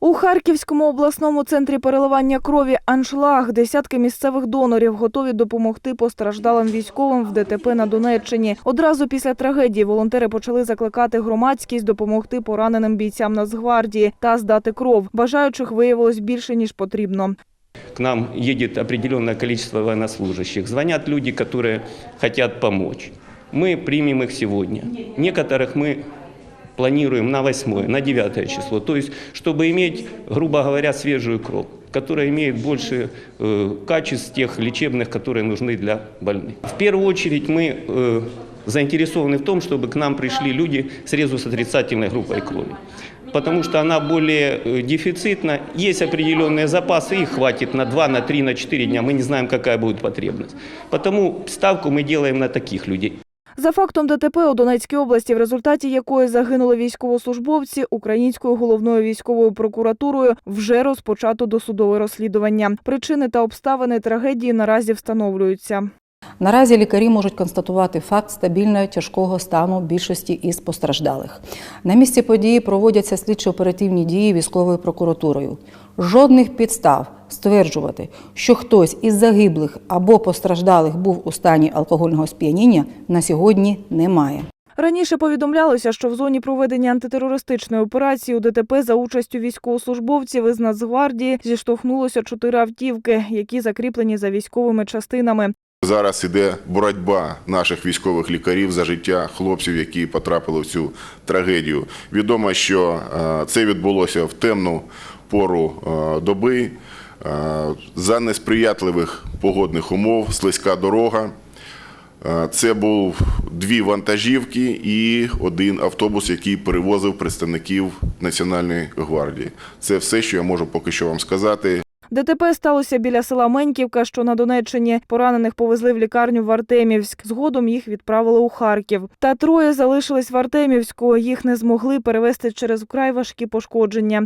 У Харківському обласному центрі переливання крові «Аншлаг» десятки місцевих донорів готові допомогти постраждалим військовим в ДТП на Донеччині. Одразу після трагедії волонтери почали закликати громадськість допомогти пораненим бійцям Нацгвардії та здати кров. Бажаючих виявилось більше ніж потрібно. К нам едет определенное количество военнослужащих. Звонят люди, которые хотят помочь. Мы примем их сегодня. Некоторых мы Планируем на 8, на 9 число. То есть, чтобы иметь, грубо говоря, свежую кровь которая имеет больше э, качеств тех лечебных, которые нужны для больных. В первую очередь мы э, заинтересованы в том, чтобы к нам пришли люди с резус-отрицательной группой крови. Потому что она более э, дефицитна. Есть определенные запасы, их хватит на 2, на 3, на 4 дня. Мы не знаем, какая будет потребность. Потому ставку мы делаем на таких людей. За фактом ДТП у Донецькій області, в результаті якої загинули військовослужбовці, Українською головною військовою прокуратурою вже розпочато досудове розслідування. Причини та обставини трагедії наразі встановлюються. Наразі лікарі можуть констатувати факт стабільного тяжкого стану більшості із постраждалих. На місці події проводяться слідчо-оперативні дії військовою прокуратурою. Жодних підстав стверджувати, що хтось із загиблих або постраждалих був у стані алкогольного сп'яніння, на сьогодні немає. Раніше повідомлялося, що в зоні проведення антитерористичної операції у ДТП за участю військовослужбовців із Нацгвардії зіштовхнулося чотири автівки, які закріплені за військовими частинами. Зараз іде боротьба наших військових лікарів за життя хлопців, які потрапили в цю трагедію. Відомо, що е, це відбулося в темну пору е, доби за несприятливих погодних умов, слизька дорога. Е, Це був дві вантажівки і один автобус, який перевозив представників Національної гвардії. Це все, що я можу поки що вам сказати. ДТП сталося біля села Меньківка, що на Донеччині. Поранених повезли в лікарню в Артемівськ. Згодом їх відправили у Харків. Та троє залишились в Артемівську. Їх не змогли перевезти через вкрай важкі пошкодження.